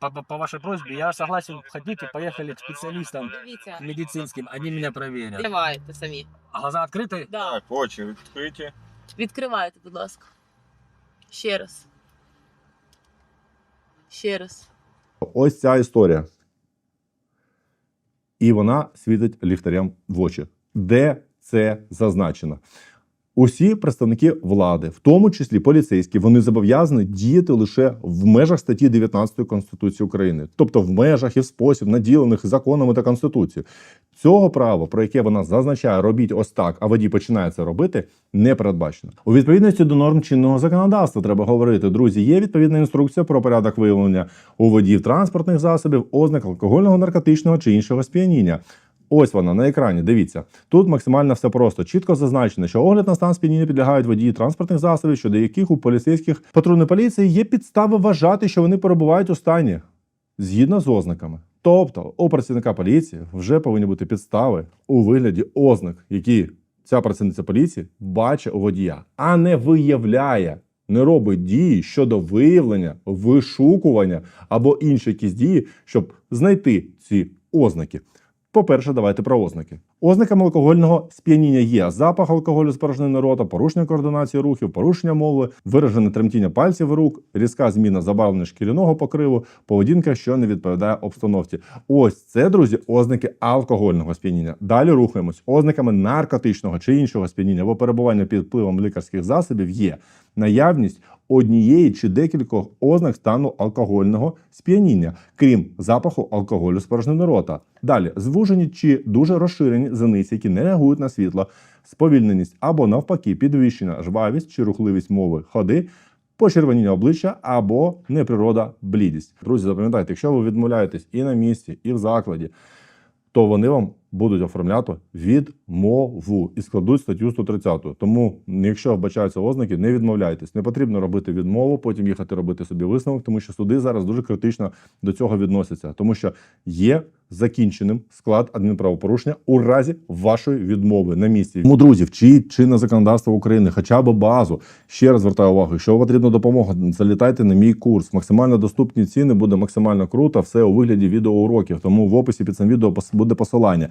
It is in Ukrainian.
по, по- по вашей просьбе, я согласен, хотите, поехали к специалистам Дивіться, медицинским, они меня проверят. відкривайте самі. А глаза открыты? Да. Так, очі відкриті. Відкривайте, будь ласка. Ще раз. Ще раз. Ось ця історія. І вона світить ліхтарям в очі. Де це зазначено? Усі представники влади, в тому числі поліцейські, вони зобов'язані діяти лише в межах статті 19 Конституції України, тобто в межах і в спосіб, наділених законами та конституцією. Цього права, про яке вона зазначає, робіть ось так, а водій починає це робити, не передбачено. У відповідності до норм чинного законодавства треба говорити. Друзі, є відповідна інструкція про порядок виявлення у водіїв транспортних засобів, ознак алкогольного, наркотичного чи іншого сп'яніння. Ось вона на екрані. Дивіться, тут максимально все просто. Чітко зазначено, що огляд на стан сп'яніння підлягають водії транспортних засобів, щодо яких у поліцейських патрульної поліції є підстави вважати, що вони перебувають у стані згідно з ознаками. Тобто у працівника поліції вже повинні бути підстави у вигляді ознак, які ця працівниця поліції бачить у водія, а не виявляє, не робить дії щодо виявлення, вишукування або інші якісь дії, щоб знайти ці ознаки. По-перше, давайте про ознаки. Ознаками алкогольного сп'яніння є запах алкоголю з порожнини порушення координації рухів, порушення мови, виражене тремтіння пальців рук, різка зміна забарвлення шкіряного покриву, поведінка, що не відповідає обстановці. Ось це, друзі, ознаки алкогольного сп'яніння. Далі рухаємось. Ознаками наркотичного чи іншого сп'яніння або перебування під впливом лікарських засобів є наявність однієї чи декількох ознак стану алкогольного сп'яніння, крім запаху алкоголю з рота. Далі звужені чи дуже розширені зениці, які не реагують на світло, сповільненість або навпаки підвищена жвавість чи рухливість мови ходи. Почервоніння обличчя або неприрода блідість. Друзі, запам'ятайте, якщо ви відмовляєтесь і на місці, і в закладі, то вони вам будуть оформляти відмову і складуть статтю 130. Тому, якщо вбачаються ознаки, не відмовляйтесь. Не потрібно робити відмову, потім їхати робити собі висновок, тому що суди зараз дуже критично до цього відносяться, тому що є закінченим склад адмінправопорушення у разі вашої відмови на місці. Тому, друзі, вчіть чинне законодавство України, хоча б базу. Ще раз звертаю увагу, вам потрібна допомога, залітайте на мій курс. Максимально доступні ціни буде максимально круто. Все у вигляді відеоуроків. Тому в описі під цим відео буде посилання.